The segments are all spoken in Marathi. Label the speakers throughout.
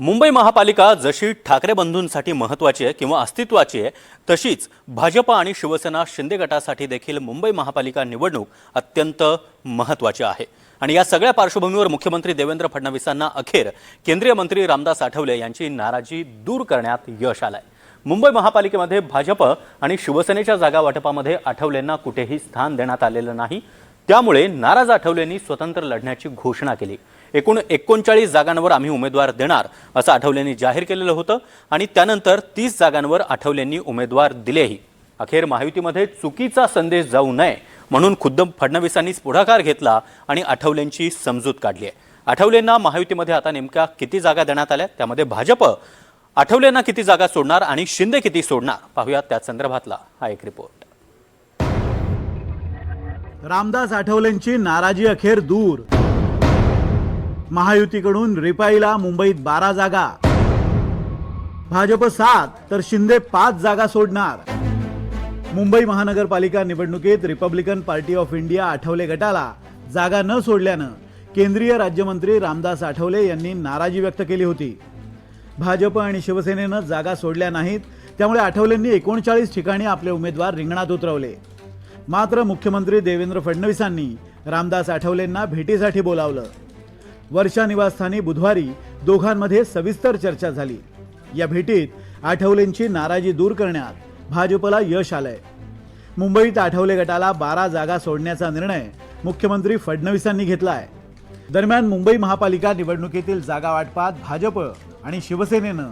Speaker 1: मुंबई महापालिका जशी ठाकरे बंधूंसाठी महत्त्वाची आहे किंवा अस्तित्वाची आहे तशीच भाजप आणि शिवसेना शिंदे गटासाठी देखील मुंबई महापालिका निवडणूक अत्यंत महत्त्वाची आहे. आणि या सगळ्या पार्श्वभूमीवर मुख्यमंत्री देवेंद्र फडणवीसांना अखेर केंद्रीय मंत्री रामदास आठवले यांची नाराजी दूर करण्यात यश आलंय. मुंबई महापालिकेमध्ये भाजप आणि शिवसेनेच्या जागा वाटपामध्ये आठवलेंना कुठेही स्थान देण्यात आलेलं नाही. त्यामुळे नाराज आठवलेंनी स्वतंत्र लढण्याची घोषणा केली. एकूण एकोणचाळीस जागांवर आम्ही उमेदवार देणार असं आठवलेंनी जाहीर केलेलं होतं आणि त्यानंतर तीस जागांवर आठवलेंनी उमेदवार दिलेही. अखेर महायुतीमध्ये चुकीचा संदेश जाऊ नये म्हणून खुद्द फडणवीसांनीच पुढाकार घेतला आणि आठवलेंची समजूत काढली आहे. आठवलेंना महायुतीमध्ये आता नेमक्या किती जागा देण्यात आल्या त्यामध्ये भाजप आठवलेंना किती जागा सोडणार आणि शिंदे किती सोडणार? पाहूयात त्या संदर्भातला हा एक रिपोर्ट.
Speaker 2: रामदास आठवलेंची नाराजी अखेर दूर. महायुतीकडून रिपाईला मुंबईत बारा जागा. भाजप सात तर शिंदे पाच जागा सोडणार. मुंबई महानगरपालिका निवडणुकीत republican party of India Athawale गटाला जागा न सोडल्यानं केंद्रीय राज्यमंत्री रामदास आठवले यांनी नाराजी व्यक्त केली होती. भाजप आणि शिवसेनेनं जागा सोडल्या नाहीत त्यामुळे आठवलेंनी एकोणचाळीस ठिकाणी आपले उमेदवार रिंगणात उतरवले. मात्र मुख्यमंत्री देवेंद्र फडणवीसांनी रामदास आठवलेंना भेटीसाठी बोलावलं. वर्षा निवासस्थानी बुधवारी दोघांमध्ये सविस्तर चर्चा झाली. या भेटीत आठवलेंची नाराजी दूर करण्यात भाजपला यश आलंय. मुंबईत आठवले गटाला बारा जागा सोडण्याचा निर्णय मुख्यमंत्री फडणवीसांनी घेतलाय. दरम्यान मुंबई महापालिका निवडणुकीतील जागा वाटपात भाजप आणि शिवसेनेनं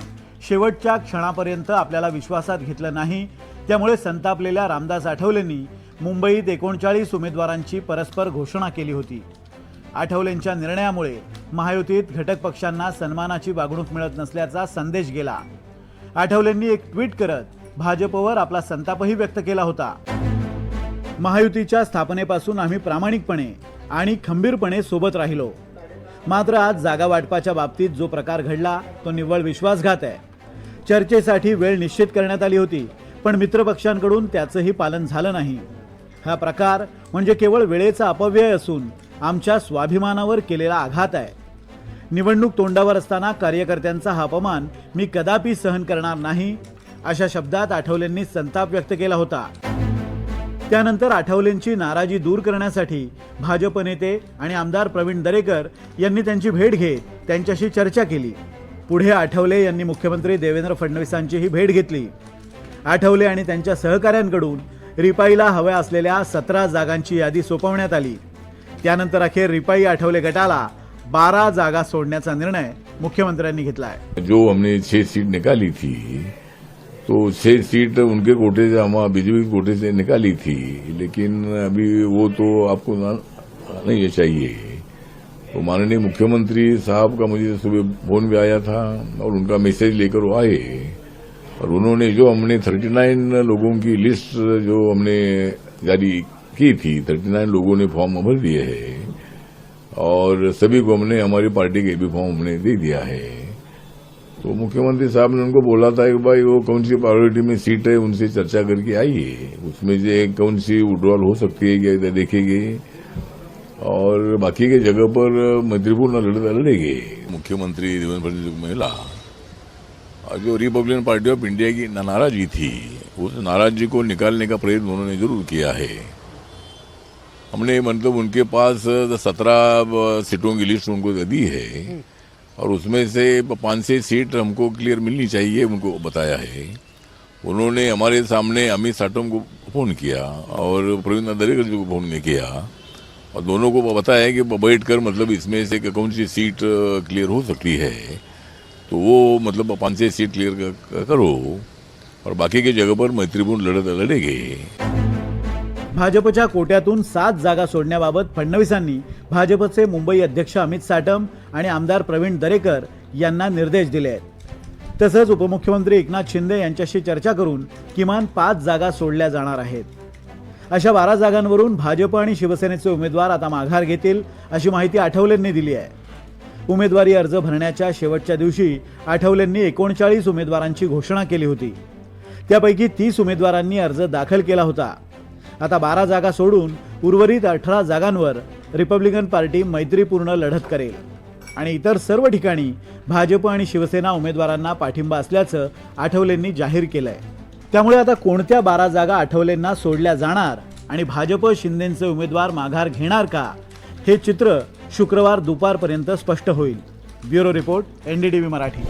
Speaker 2: शेवटच्या क्षणापर्यंत आपल्याला विश्वासात घेतलं नाही त्यामुळे संतापलेल्या रामदास आठवलेंनी मुंबईत एकोणचाळीस उमेदवारांची परस्पर घोषणा केली होती. आठवलेंच्या निर्णयामुळे महायुतीत घटक पक्षांना सन्मानाची वागणूक मिळत नसल्याचा संदेश गेला. आठवलेंनी एक ट्विट करत भाजपवर आपला संतापही व्यक्त केला होता. महायुतीच्या स्थापनेपासून आम्ही प्रामाणिकपणे आणि खंबीरपणे सोबत राहिलो. मात्र आज जागा वाटपाच्या बाबतीत जो प्रकार घडला तो निव्वळ विश्वासघात आहे. चर्चेसाठी वेळ निश्चित करण्यात आली होती पण मित्रपक्षांकडून त्याचंही पालन झालं नाही. हा प्रकार म्हणजे केवळ वेळेचा अपव्यय असून आमच्या स्वाभिमानावर केलेला आघात आहे. निवडणूक तोंडावर असताना कार्यकर्त्यांचा हा अपमान मी कदापि सहन करणार नाही अशा शब्दात आठवलेंनी संताप व्यक्त केला होता. त्यानंतर आठवलेंची नाराजी दूर करण्यासाठी भाजप नेते आणि आमदार प्रवीण दरेकर यांनी त्यांची भेट घेत त्यांच्याशी चर्चा केली. पुढे आठवले यांनी मुख्यमंत्री देवेंद्र फडणवीसांचीही भेट घेतली. आठवले आणि त्यांच्या सहकाऱ्यांकडून रिपाईला हव्या असलेल्या सतरा जागांची यादी सोपवण्यात आली. त्यानंतर अखेर रिपाई आठवले गटाला बारा जागा सोडण्याचा निर्णय मुख्यमंत्र्यांनी घेतला आहे
Speaker 3: जो हमने छह सीट निकाली थी तो छह सीट उनके कोटे से हम बीजेपी के कोटे से निकाली थी लेकिन अभी वो तो आपको नहीं चाहिए। तो माननीय मुख्यमंत्री साहब का मुझे सुबह फोन भी आया था और उनका मैसेज लेकर वो आए और उन्होंने जो हमने 39 लोगों की लिस्ट जो हमने जारी की थी 39 लोगों ने फॉर्म भर दिए है। और सभी को हमने, हमारी पार्टी के भी फॉर्म हमने दे दिया है। तो मुख्यमंत्री साहब ने उनको बोला था कि भाई, वो कौन सी प्रायोरिटी में सीट है, उनसे चर्चा करके आइए। उसमें से कौन सी विड्रॉल हो सकती है क्या देखेंगे। और बाकी के जगह पर मैत्रीपूर्ण लड़े लड़ेंगे। मुख्यमंत्री देवेंद्र फडणवीस और जो रिपब्लिकन पार्टी ऑफ़ इंडिया की नाराज़गी थी, उस नाराज़गी को निकालने का प्रयत्न उन्होंने ज़रूर किया है। हमने मतलब उनके पास सत्रह सीटों की लिस्ट उनको दी है और उसमें से पाँच छह सीट हमको क्लियर मिलनी चाहिए उनको बताया है। उन्होंने हमारे सामने अमित साटम को फ़ोन किया और प्रवीण दरेकर जी को फ़ोन नहीं किया और दोनों को बताया कि बैठ कर मतलब इसमें से कौन सी सीट क्लियर हो सकती है। तो वो मतलब पाँच छह सीट क्लियर करो और बाकी के जगह पर मैत्रीपूर्ण लड़त लड़ेंगे।
Speaker 2: भाजपच्या कोट्यातून सात जागा सोडण्याबाबत फडणवीसांनी भाजपचे मुंबई अध्यक्ष अमित साटम आणि आमदार प्रवीण दरेकर यांना निर्देश दिले आहेत. तसंच उपमुख्यमंत्री एकनाथ शिंदे यांच्याशी चर्चा करून किमान पाच जागा सोडल्या जाणार आहेत. अशा बारा जागांवरून भाजप आणि शिवसेनेचे उमेदवार आता माघार घेतील अशी माहिती आठवलेंनी दिली आहे. उमेदवारी अर्ज भरण्याच्या शेवटच्या दिवशी आठवलेंनी एकोणचाळीस उमेदवारांची घोषणा केली होती. त्यापैकी तीस उमेदवारांनी अर्ज दाखल केला होता. आता बारा जागा सोडून उर्वरित अठरा जागांवर रिपब्लिकन पार्टी मैत्रीपूर्ण लढत करेल. आणि इतर सर्व ठिकाणी भाजप आणि शिवसेना उमेदवारांना पाठिंबा असल्याचं आठवलेंनी जाहीर केलंय. त्यामुळे आता कोणत्या बारा जागा आठवलेंना सोडल्या जाणार आणि भाजप शिंदेचे उमेदवार माघार घेणार का? हे चित्र शुक्रवार दुपारपर्यंत स्पष्ट होईल. Bureau report NDTV Marathi.